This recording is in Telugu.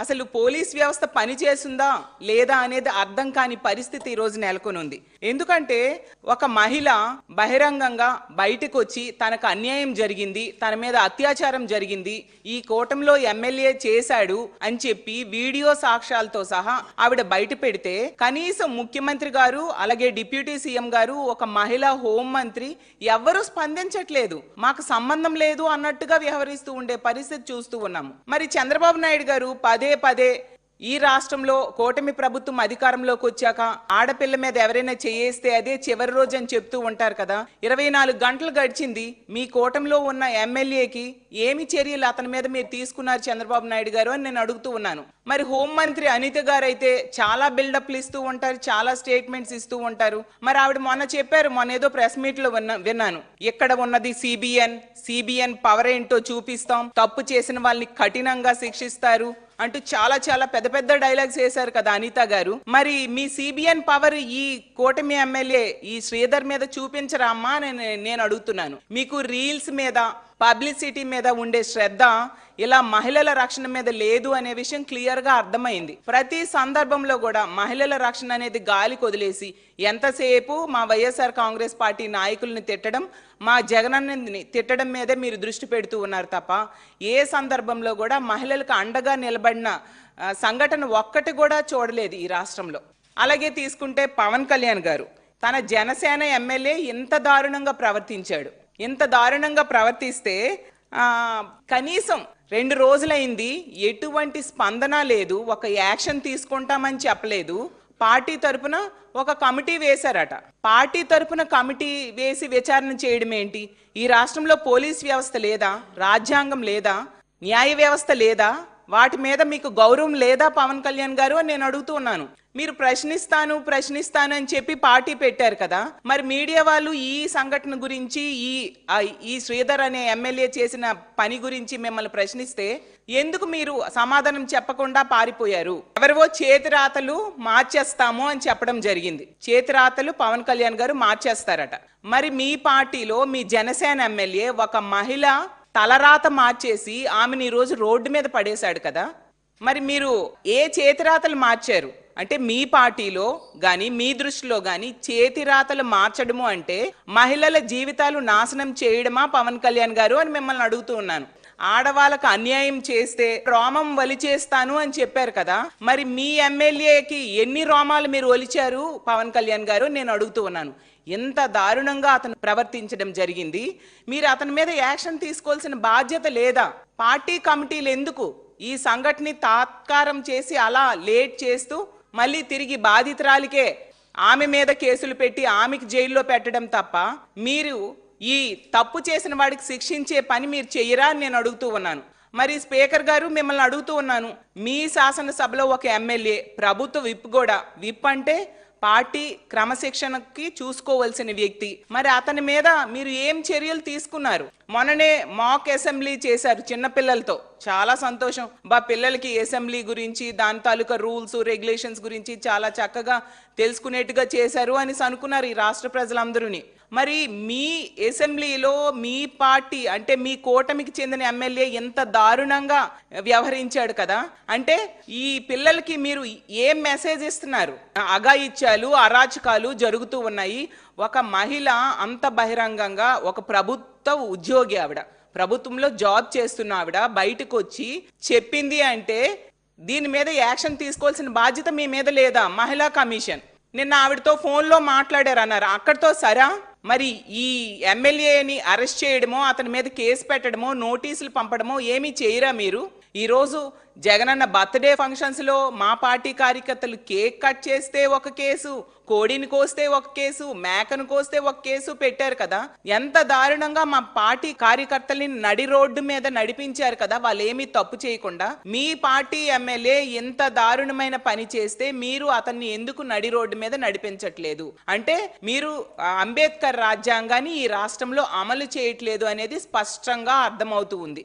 అసలు పోలీస్ వ్యవస్థ పనిచేస్తుందా లేదా అనేది అర్థం కాని పరిస్థితి ఈ రోజు నెలకొని ఉంది ఎందుకంటే ఒక మహిళ బహిరంగంగా బయటకు వచ్చి తనకు అన్యాయం జరిగింది తన మీద అత్యాచారం జరిగింది ఈ కూటమిలో ఎమ్మెల్యే చేశాడు అని చెప్పి వీడియో సాక్ష్యాలతో సహా ఆవిడ బయట పెడితే కనీసం ముఖ్యమంత్రి గారు అలాగే డిప్యూటీ సీఎం గారు ఒక మహిళా హోం మంత్రి ఎవ్వరూ స్పందించట్లేదు. మాకు సంబంధం లేదు అన్నట్టుగా వ్యవహరిస్తూ ఉండే పరిస్థితి చూస్తూ ఉన్నాము. మరి చంద్రబాబు నాయుడు గారు పదే పదే ఈ రాష్ట్రంలో కూటమి ప్రభుత్వం అధికారంలోకి వచ్చాక ఆడపిల్ల మీద ఎవరైనా చేయేస్తే అదే చివరి రోజు అని చెప్తూ ఉంటారు కదా. ఇరవై నాలుగు గంటలు గడిచింది. మీ కూటమిలో ఉన్న ఎమ్మెల్యేకి ఏమి చర్యలు అతని మీద మీరు తీసుకున్నారు చంద్రబాబు నాయుడు గారు అని నేను అడుగుతూ ఉన్నాను. మరి హోంమంత్రి అనిత గారు అయితే చాలా బిల్డప్లు ఇస్తూ ఉంటారు చాలా స్టేట్మెంట్స్ ఇస్తూ ఉంటారు. మరి ఆవిడ మొన్న చెప్పారు మొన్న ఏదో ప్రెస్ మీట్లో విన్నా- విన్నాను. ఇక్కడ ఉన్నది సిబిఎన్ సిబిఎన్ పవర్ ఏంటో చూపిస్తాం. తప్పు చేసిన వాళ్ళని కఠినంగా శిక్షిస్తారు. అంటూ చాలా చాలా పెద్ద పెద్ద డైలాగ్స్ వేశారు కదా అనిత గారు. మరి మీ సిబిఎన్ పవర్ ఈ కూటమి ఎమ్మెల్యే ఈ శ్రీధర్ మీద చూపించరా అమ్మా? అని నేను- నేను అడుగుతున్నాను. మీకు రీల్స్ మీద పబ్లిసిటీ మీద ఉండే శ్రద్ధ ఇలా మహిళల రక్షణ మీద లేదు అనే విషయం క్లియర్గా అర్థమైంది. ప్రతి సందర్భంలో కూడా మహిళల రక్షణ అనేది గాలికి వదిలేసి ఎంతసేపు మా వైఎస్ఆర్ కాంగ్రెస్ పార్టీ నాయకుల్ని తిట్టడం మా జగనన్నని తిట్టడం మీదే మీరు దృష్టి పెడుతూ ఉన్నారు తప్ప ఏ సందర్భంలో కూడా మహిళలకు అండగా నిలబడిన సంఘటన ఒక్కటి కూడా చూడలేదు ఈ రాష్ట్రంలో. అలాగే తీసుకుంటే పవన్ కళ్యాణ్ గారు తన జనసేన ఎమ్మెల్యే ఇంత దారుణంగా ప్రవర్తించాడు. ఇంత దారుణంగా ప్రవర్తిస్తే కనీసం రెండు రోజులైంది ఎటువంటి స్పందన లేదు ఒక యాక్షన్ తీసుకుంటామని చెప్పలేదు. పార్టీ తరపున ఒక కమిటీ వేశారట. పార్టీ తరపున కమిటీ వేసి విచారణ చేయడం ఏంటి? ఈ రాష్ట్రంలో పోలీస్ వ్యవస్థ లేదా? రాజ్యాంగం లేదా? న్యాయ వ్యవస్థ లేదా? వాటి మీద మీకు గౌరవం లేదా? పవన్ కళ్యాణ్ గారు అని నేను అడుగుతూ ఉన్నాను. మీరు ప్రశ్నిస్తాను ప్రశ్నిస్తాను అని చెప్పి పార్టీ పెట్టారు కదా? మరి మీడియా వాళ్ళు ఈ సంఘటన గురించి ఈ ఈ శ్రీధర్ అనే ఎమ్మెల్యే చేసిన పని గురించి మిమ్మల్ని ప్రశ్నిస్తే ఎందుకు మీరు సమాధానం చెప్పకుండా పారిపోయారు? ఎవరివో చేతిరాతలు మార్చేస్తాము అని చెప్పడం జరిగింది. చేతిరాతలు పవన్ కళ్యాణ్ గారు మార్చేస్తారట. మరి మీ పార్టీలో మీ జనసేన ఎమ్మెల్యే ఒక మహిళ తలరాత మార్చేసి ఆమెను ఈ రోజు రోడ్డు మీద పడేశాడు కదా. మరి మీరు ఏ చేతిరాతలు మార్చారు? అంటే మీ పార్టీలో గాని మీ దృష్టిలో గాని చేతిరాతలు మార్చడము అంటే మహిళల జీవితాలు నాశనం చేయడమా పవన్ కళ్యాణ్ గారు అని మిమ్మల్ని అడుగుతూ ఉన్నాను. ఆడవాళ్ళకు అన్యాయం చేస్తే రోమం వలిచేస్తాను అని చెప్పారు కదా. మరి మీ ఎమ్మెల్యేకి ఎన్ని రోమాలు మీరు ఒలిచారు? పవన్ కళ్యాణ్ గారు నేను అడుగుతూ ఉన్నాను. ఎంత దారుణంగా అతను ప్రవర్తించడం జరిగింది. మీరు అతని మీద యాక్షన్ తీసుకోవాల్సిన బాధ్యత లేదా? పార్టీ కమిటీలు ఎందుకు ఈ సంఘటనని తాత్కారం చేసి అలా లేట్ చేస్తూ మళ్ళీ తిరిగి బాధితురాలికే ఆమె మీద కేసులు పెట్టి ఆమెకి జైల్లో పెట్టడం తప్ప మీరు ఈ తప్పు చేసిన వాడికి శిక్షించే పని మీరు చెయ్యరా అని నేను అడుగుతూ ఉన్నాను. మరి స్పీకర్ గారు మిమ్మల్ని అడుగుతూ ఉన్నాను మీ శాసనసభలో ఒక ఎమ్మెల్యే ప్రభుత్వ విప్ కూడా విప్ అంటే పార్టీ క్రమశిక్షణకి చూసుకోవలసిన వ్యక్తి. మరి అతని మీద మీరు ఏం చర్యలు తీసుకున్నారు? మొన్ననే మాక్ అసెంబ్లీ చేశారు చిన్నపిల్లలతో చాలా సంతోషం. బా పిల్లలకి అసెంబ్లీ గురించి దాని తాలూకా రూల్స్ రెగ్యులేషన్స్ గురించి చాలా చక్కగా తెలుసుకునేట్టుగా చేశారు అని అనుకున్నారు ఈ రాష్ట్ర ప్రజలందరూని. మరి మీ అసెంబ్లీలో మీ పార్టీ అంటే మీ కూటమికి చెందిన ఎమ్మెల్యే ఎంత దారుణంగా వ్యవహరించాడు కదా? అంటే ఈ పిల్లలకి మీరు ఏం మెసేజ్ ఇస్తున్నారు? అగాయిత్యాలు అరాచకాలు జరుగుతూ ఉన్నాయి. ఒక మహిళ అంత బహిరంగంగా ఒక ప్రభుత్వ ఉద్యోగి ఆవిడ ప్రభుత్వంలో జాబ్ చేస్తున్న ఆవిడ బయటకు వచ్చి చెప్పింది అంటే దీని మీద యాక్షన్ తీసుకోవాల్సిన బాధ్యత మీ మీద లేదా? మహిళా కమిషన్. నిన్న ఆవిడతో ఫోన్లో మాట్లాడారు అన్నారు అక్కడితో సరా? మరి ఈ ఎమ్మెల్యేని అరెస్ట్ చేయడమో అతని మీద కేసు పెట్టడమో నోటీసులు పంపడమో ఏమీ చేయరా మీరు? ఈరోజు జగనన్న బర్త్డే ఫంక్షన్స్లో మా పార్టీ కార్యకర్తలు కేక్ కట్ చేస్తే ఒక కేసు కోడిని కోస్తే ఒక కేసు మేకను కోస్తే ఒక కేసు పెట్టారు కదా. ఎంత దారుణంగా మా పార్టీ కార్యకర్తల్ని నడి రోడ్డు మీద నడిపించారు కదా. వాళ్ళు ఏమీ తప్పు చేయకుండా మీ పార్టీ ఎమ్మెల్యే ఎంత దారుణమైన పని చేస్తే మీరు అతన్ని ఎందుకు నడి రోడ్డు మీద నడిపించట్లేదు? అంటే మీరు అంబేద్కర్ రాజ్యాంగాన్ని ఈ రాష్ట్రంలో అమలు చేయట్లేదు అనేది స్పష్టంగా అర్థమవుతూ ఉంది.